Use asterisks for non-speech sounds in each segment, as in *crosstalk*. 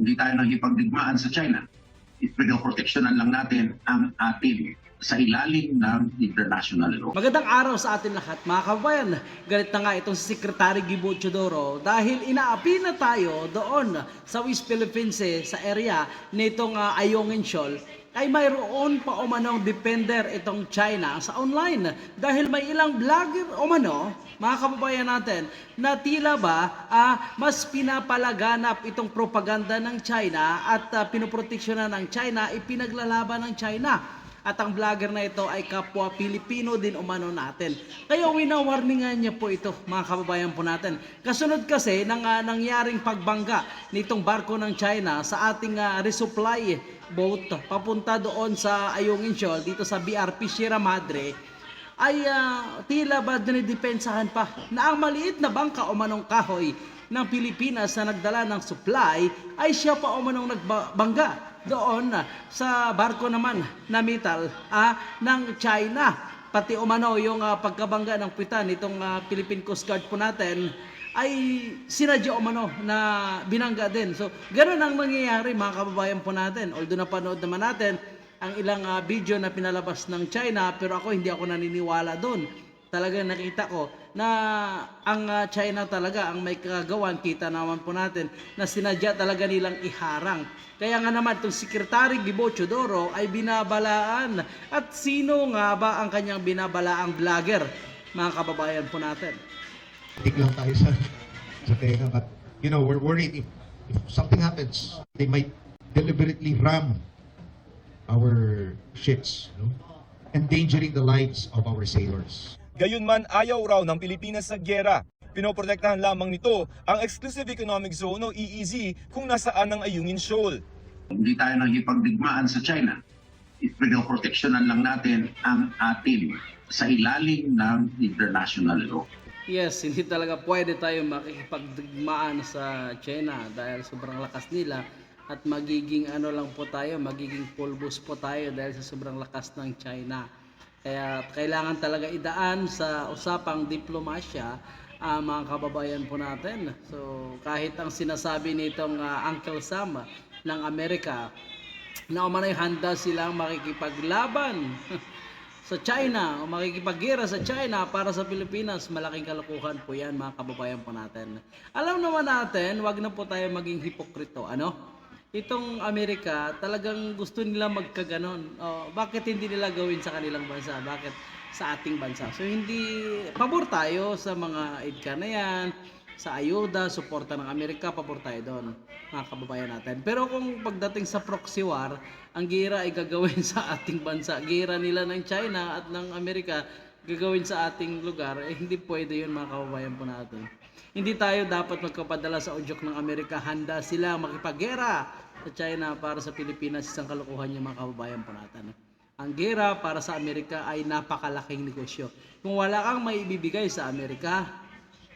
hindi tayo nakikipagdigmaan sa China. Pinoproteksyonan lang natin ang atin sa ilalim ng international law. Magandang araw sa atin lahat mga kabayan. Galit na nga itong si Secretary Gibo Chodoro dahil inaapi na tayo doon sa West Philippines sa area nitong uh, Ayungin Shoal ay mayroon pa umanong defender itong China sa online. Dahil may ilang vlogger umano mga kababayan natin na tila ba ah, mas pinapalaganap itong propaganda ng China at uh, pinoproteksyonan ng China ipinaglalaban ng China at ang vlogger na ito ay kapwa Pilipino din umano natin. Kaya winawarningan niya po ito mga kababayan po natin. Kasunod kasi ng ah, nangyaring pagbangga nitong barko ng China sa ating ah, resupply boat papunta doon sa Ayungin Shoal dito sa BRP Sierra Madre ay ah, tila ba dinidepensahan pa na ang maliit na bangka o manong kahoy ng Pilipinas na nagdala ng supply ay siya pa o manong nagbangga doon sa barko naman na metal ah, ng China. Pati umano yung ah, pagkabangga ng pitan nitong ah, Philippine Coast Guard po natin ay sinadya umano na binangga din. So, ganun ang nangyayari mga kababayan po natin. Although napanood naman natin ang ilang ah, video na pinalabas ng China pero ako hindi ako naniniwala doon. Talagang nakita ko na ang ah, China talaga ang may kagawan kita naman po natin na sinadya talaga nilang iharang. Kaya nga naman itong Secretary Gibo Chodoro ay binabalaan at sino nga ba ang kanyang binabalaang vlogger mga kababayan po natin. Tik lang tayo sa, sa tenga. But, you know, we're worried if, if something happens, they might deliberately ram our ships, no? endangering the lives of our sailors. Gayunman ayaw raw ng Pilipinas sa gyera. Pinoprotektahan lamang nito ang Exclusive Economic Zone o EEZ kung nasaan ang Ayungin Shoal. Hindi tayo nakikipagdigmaan sa China. Pinoproteksyonan lang natin ang atin sa ilalim ng international law. Yes, hindi talaga pwede tayo makikipagdigmaan sa China dahil sobrang lakas nila at magiging ano lang po tayo, magiging pulbos po tayo dahil sa sobrang lakas ng China. Kaya kailangan talaga idaan sa usapang diplomasya ang mga kababayan po natin. So kahit ang sinasabi nitong ah, Uncle Sam ng Amerika na umano'y handa silang makikipaglaban *laughs* sa China o makikipaggera sa China para sa Pilipinas, malaking kalokohan po yan mga kababayan po natin. Alam naman natin, wag na po tayo maging hipokrito. Ano? Itong Amerika, talagang gusto nila magkaganon. O, bakit hindi nila gawin sa kanilang bansa? Bakit sa ating bansa? So hindi, pabor tayo sa mga EDCA na yan, sa ayuda, suporta ng Amerika, pabor tayo doon, mga kababayan natin. Pero kung pagdating sa proxy war, ang gira ay gagawin *laughs* sa ating bansa. Gira nila ng China at ng Amerika, gagawin sa ating lugar, eh hindi pwede yun mga kababayan po natin. Hindi tayo dapat magkapadala sa udyok ng Amerika. Handa sila makipaggera sa China para sa Pilipinas. Isang kalokohan yung mga kababayan po natin. Ang gera para sa Amerika ay napakalaking negosyo. Kung wala kang may ibibigay sa Amerika,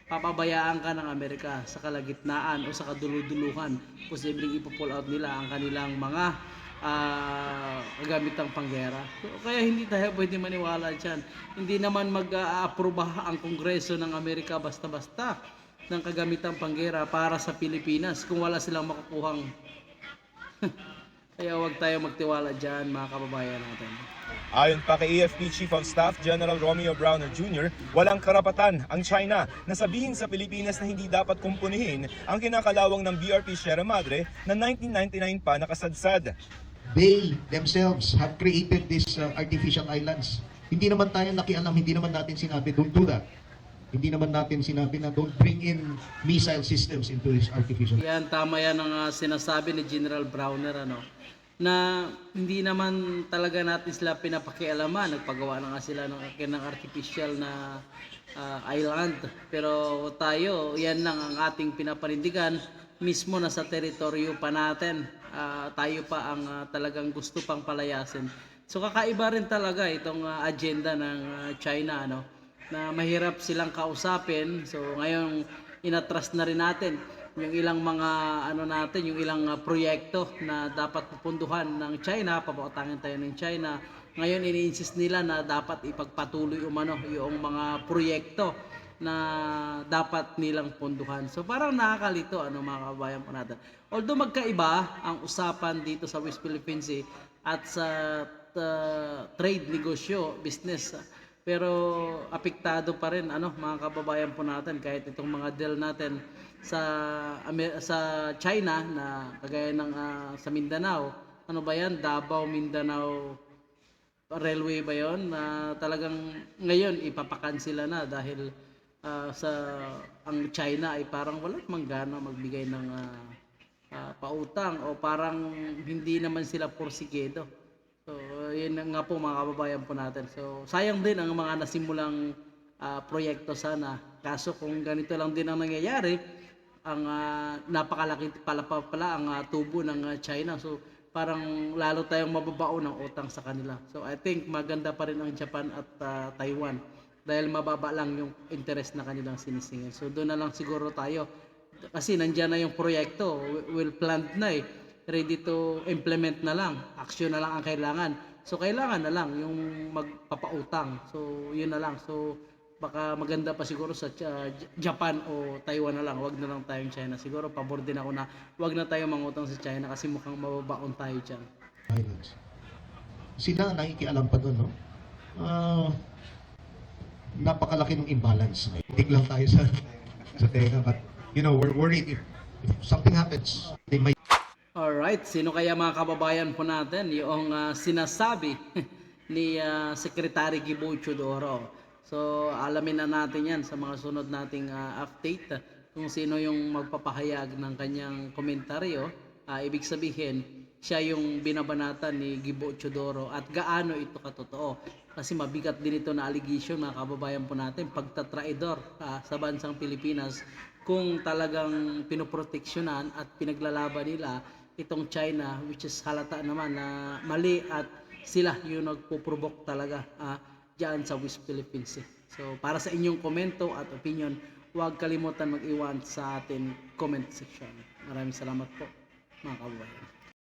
papabayaan ka ng Amerika sa kalagitnaan o sa kaduluduluhan. Posibleng ipo-pull out nila ang kanilang mga ah, kagamitang panggera. So, kaya hindi tayo pwede maniwala dyan. Hindi naman mag-aapruba ang Kongreso ng Amerika basta-basta ng kagamitang panggera para sa Pilipinas kung wala silang makukuhang *laughs* kaya huwag tayo magtiwala dyan mga kababayan natin. Ayon pa kay AFP Chief of Staff General Romeo Browner Jr., walang karapatan ang China na sabihin sa Pilipinas na hindi dapat kumpunihin ang kinakalawang ng BRP Sierra Madre na 1999 pa nakasadsad. They themselves have created these uh, artificial islands. Hindi naman tayo nakialam, hindi naman natin sinabi, don't do that. Hindi naman natin sinabi na don't bring in missile systems into this artificial Yan, tama yan ang ah, sinasabi ni General Browner, ano, na hindi naman talaga natin sila pinapakialaman. Nagpagawa na nga sila ng, ng artificial na ah, island. Pero tayo, yan lang ang ating pinapanindigan mismo na sa teritoryo pa natin. Ah, tayo pa ang ah, talagang gusto pang palayasin. So kakaiba rin talaga itong ah, agenda ng ah, China, ano, na mahirap silang kausapin. So ngayon inatras na rin natin yung ilang mga ano natin, yung ilang uh, proyekto na dapat pupunduhan ng China, papautangin tayo ng China. Ngayon ini-insist nila na dapat ipagpatuloy umano yung mga proyekto na dapat nilang ponduhan. So parang nakakalito ano mga kababayan po natin. Although magkaiba ang usapan dito sa West Philippine Sea at sa uh, trade negosyo, business, ah, pero apektado pa rin ano mga kababayan po natin kahit itong mga deal natin sa sa China na kagaya ng ah, sa Mindanao, ano ba 'yan? Davao, Mindanao railway ba 'yon na talagang ngayon ipapakansila na dahil ah, sa ang China ay parang wala mang gana magbigay ng ah, ah, pautang o parang hindi naman sila porsigido. So, yun nga po mga kababayan po natin. So, sayang din ang mga nasimulang ah, proyekto sana. Kaso kung ganito lang din ang nangyayari, ang ah, napakalaki pala pa pala ang ah, tubo ng ah, China. So, parang lalo tayong mababao ng utang sa kanila. So, I think maganda pa rin ang Japan at ah, Taiwan dahil mababa lang yung interest na kanilang sinisingil. So, doon na lang siguro tayo kasi nandiyan na yung proyekto, well planned na eh. Ready to implement na lang. Action na lang ang kailangan. So kailangan na lang yung magpapautang. So yun na lang. So baka maganda pa siguro sa Ch- Japan o Taiwan na lang. Wag na lang tayong China. Siguro pabor din ako na wag na tayo mangutang sa China kasi mukhang mababaon tayo dyan. Islands. Sila nakikialam pa doon, no? Ah, napakalaki ng imbalance. Tig lang tayo sa sa tenga, but you know, we're worried if, if something happens, they might Alright, sino kaya mga kababayan po natin yung ah, sinasabi *laughs* ni ah, Secretary Gibo Chodoro? So, alamin na natin yan sa mga sunod nating ah, update kung sino yung magpapahayag ng kanyang komentaryo. Ah, ibig sabihin, siya yung binabanatan ni Gibo Chodoro at gaano ito katotoo. Kasi mabigat din ito na allegation mga kababayan po natin, pagtatraidor ah, sa bansang Pilipinas kung talagang pinoproteksyonan at pinaglalaban nila itong China which is halata naman na mali at sila yung nagpo-provoke talaga ah, dyan sa West Philippine Sea. So para sa inyong komento at opinion, huwag kalimutan mag-iwan sa atin comment section. Maraming salamat po mga kababayan.